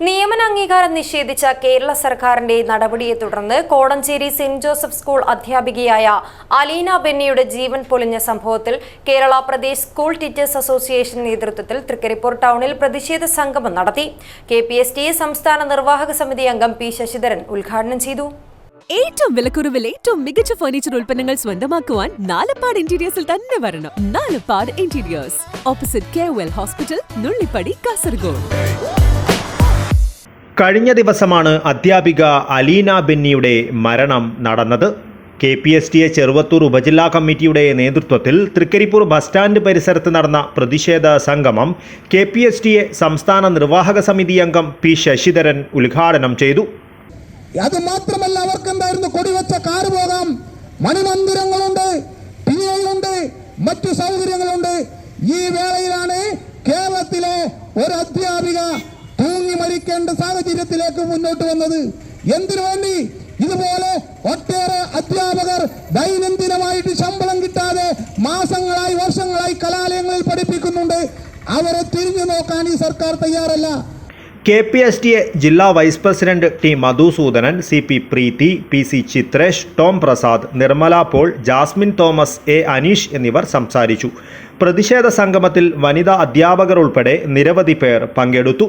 നിയമന അംഗീകാരം നിഷേധിച്ച കേരള സർക്കാരിന്റെ നടപടിയെ തുടർന്ന് കോടഞ്ചേരി സെന്റ് ജോസഫ് സ്കൂൾ അധ്യാപികയായ അലീന ബെന്നിയുടെ ജീവൻ പൊലിഞ്ഞ സംഭവത്തിൽ Kerala Pradesh school teachers association നേതൃത്വത്തിൽ തൃക്കരിപ്പൂർ ടൗണിൽ പ്രതിഷേധ സംഗമം നടത്തി. കെ സംസ്ഥാന നിർവാഹക സമിതി അംഗം പി ശശിധരൻ ഉദ്ഘാടനം ചെയ്തു. ഏറ്റവും വിലക്കുറവിൽ ഏറ്റവും മികച്ച ഫർണിച്ചർ ഉൽപ്പന്നങ്ങൾ സ്വന്തമാക്കുവാൻ നാലപ്പാട് ഇന്റീരിയേഴ്സിൽ തന്നെ വരണം. Nalappad interiors opposite K hospital Nullippady Kasaragod കഴിഞ്ഞ ദിവസമാണ് അധ്യാപിക അലീന ബെന്നിയുടെ മരണം നടന്നത്. K P S T A Cheruvathur ഉപജില്ലാ കമ്മിറ്റിയുടെ നേതൃത്വത്തിൽ തൃക്കരിപ്പൂർ ബസ് സ്റ്റാൻഡ് പരിസരത്ത് നടന്ന പ്രതിഷേധ സംഗമം K P S T A സംസ്ഥാന നിർവാഹക സമിതി അംഗം പി ശശിധരൻ ഉദ്ഘാടനം ചെയ്തു. അത് മാത്രമല്ല അവർക്ക് എന്തായിരുന്നു കൊടിവെച്ച കാറ് പോകാം. മണിമന്ദിരങ്ങളുണ്ട് പി ഉണ്ട് മറ്റു സൗകര്യങ്ങളുണ്ട്. ഈ വേളയിലാണ് കേരളത്തിലെ ഒരു തൂങ്ങി സാഹചര്യത്തിലേക്ക് മുന്നോട്ട് വന്നത്. എന്തിനു വേണ്ടി? ഇതുപോലെ ഒട്ടേറെ അധ്യാപകർ ദൈനംദിനമായിട്ട് ശമ്പളം കിട്ടാതെ മാസങ്ങളായി വർഷങ്ങളായി കലാലയങ്ങളിൽ പഠിപ്പിക്കുന്നുണ്ട്. അവരെ തിരിഞ്ഞു നോക്കാൻ ഈ സർക്കാർ തയ്യാറല്ല. K P S T A ജില്ലാ vice president T Madhusoodanan C P Preethi P C Chithresh Tom Prasad Nirmala Paul Jasmine Thomas A Aneesh എന്നിവർ സംസാരിച്ചു. പ്രതിഷേധ സംഗമത്തിൽ വനിതാ അധ്യാപകർ ഉൾപ്പെടെ നിരവധി പേർ പങ്കെടുത്തു.